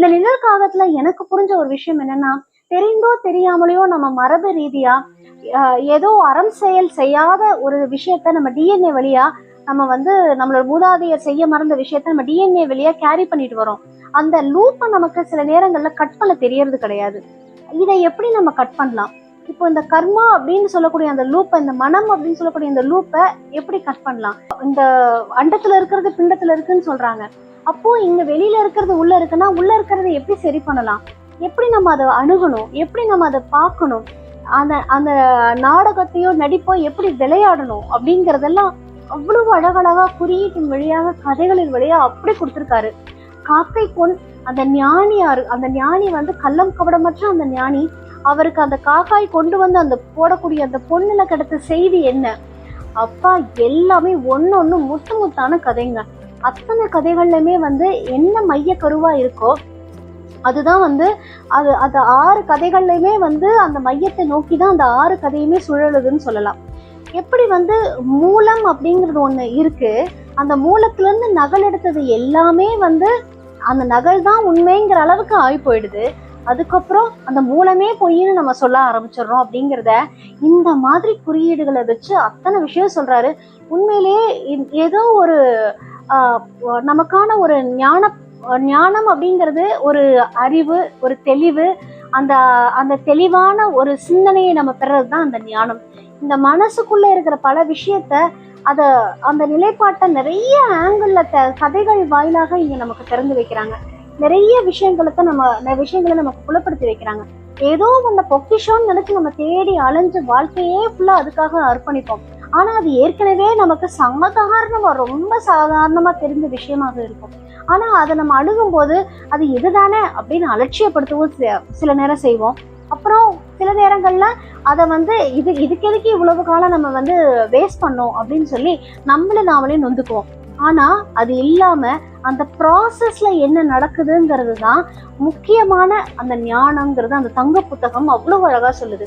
இந்த நிழல் காகத்துல எனக்கு புரிஞ்ச ஒரு விஷயம் என்னன்னா தெரிந்தோ தெரியாமலையோ நம்ம மரபு ரீதியா ஏதோ அறம் செயல் செய்யாத ஒரு விஷயத்த நம்ம டிஎன்ஏ வழியா நம்ம வந்து நம்மளோட மூதாதையர் செய்ய மறந்த விஷயத்த நம்ம டிஎன்ஏ வழியா கேரி பண்ணிட்டு வரோம் அந்த லூப்பை நமக்கு சில நேரங்கள்ல கட் பண்ண தெரியறது கிடையாது. இதை எப்படி நம்ம கட் பண்ணலாம்? இப்போ இந்த கர்மா அப்படின்னு சொல்லக்கூடிய அந்த லூப்பை இந்த மனம் அப்படின்னு சொல்லக்கூடிய இந்த லூப்பை எப்படி கட் பண்ணலாம்? இந்த அண்டத்துல இருக்கிறது பிண்டத்துல இருக்குன்னு சொல்றாங்க. அப்போ இங்க வெளியில இருக்கிறது உள்ள இருக்குன்னா உள்ள இருக்கிறத எப்படி சரி பண்ணலாம்? எப்படி நம்ம அதை அணுகணும்? எப்படி நம்ம அதை பார்க்கணும்? அந்த அந்த நாடகத்தையோ நடிப்போ எப்படி விளையாடணும்? அப்படிங்கறதெல்லாம் அவ்வளவு அழகழகா குறியீட்டின் வழியாக கதைகளின் வழியா அப்படி கொடுத்துருக்காரு. காக்கை பொன் அந்த ஞானியாரு அந்த ஞானி வந்து கள்ளம் கபடமற்ற அந்த ஞானி. அவருக்கு அந்த காக்காய் கொண்டு வந்து அந்த போடக்கூடிய அந்த பொண்ணுல கிடைத்த செய்தி என்ன? அப்பா எல்லாமே ஒன்று ஒன்று முத்து முத்தான கதைங்க. அத்தனை கதைகள்லையுமே வந்து என்ன மைய கருவா இருக்கோ அதுதான் வந்து அது அந்த ஆறு கதைகள்லையுமே வந்து அந்த மையத்தை நோக்கி தான் அந்த ஆறு கதையுமே சுழலுதுன்னு சொல்லலாம். எப்படி வந்து மூலம் அப்படிங்கிறது ஒன்று இருக்கு. அந்த மூலத்துலேருந்து நகல் எடுத்தது எல்லாமே வந்து அந்த நகல் தான் உண்மைங்கிற அளவுக்கு ஆகி போயிடுது அதுக்கப்புறம் அந்த மூலமே பொய்ன்னு நம்ம சொல்ல ஆரம்பிச்சிடுறோம் அப்படிங்கிறத இந்த மாதிரி குறியீடுகளை வச்சு அத்தனை விஷயம் சொல்றாரு. உண்மையிலேயே ஏதோ ஒரு நமக்கான ஒரு ஞான ஞானம் அப்படிங்கிறது ஒரு அறிவு ஒரு தெளிவு அந்த அந்த தெளிவான ஒரு சிந்தனையை நம்ம பெறது தான் அந்த ஞானம். இந்த மனசுக்குள்ள இருக்கிற பல விஷயத்த அதை அந்த நிலைப்பாட்டை நிறைய ஆங்கிளில் த கதைகள் வாயிலாக இங்கே நமக்கு திறந்து வைக்கிறாங்க. நிறைய விஷயங்களுக்கு நம்ம நிறைய விஷயங்களை நமக்கு புலப்படுத்தி வைக்கிறாங்க. ஏதோ ஒன்றை பொக்கிஷோன்னு நினச்சி நம்ம தேடி அலைஞ்சு வாழ்க்கையே ஃபுல்லாக அதுக்காக அர்ப்பணிப்போம். ஆனால் அது ஏற்கனவே நமக்கு சாதாரணமா ரொம்ப சாதாரணமாக தெரிஞ்ச விஷயமாக இருக்கும். ஆனால் அதை நம்ம அணுகும்போது அது இதுதானே அப்படின்னு அலட்சியப்படுத்தவும் சில நேரம் செய்வோம். அப்புறம் சில நேரங்களில் அதை வந்து இது இதுக்கு எதுக்கு இவ்வளவு காலம் நம்ம வந்து வேஸ்ட் பண்ணோம் அப்படின்னு சொல்லி நம்மளை நாமளே நொந்துக்குவோம். ஆனால் அது இல்லாமல் அந்த ப்ராசஸில் என்ன நடக்குதுங்கிறது தான் முக்கியமான அந்த ஞானங்கிறது அந்த தங்க புத்தகம் அவ்வளோ அழகாக சொல்லுது.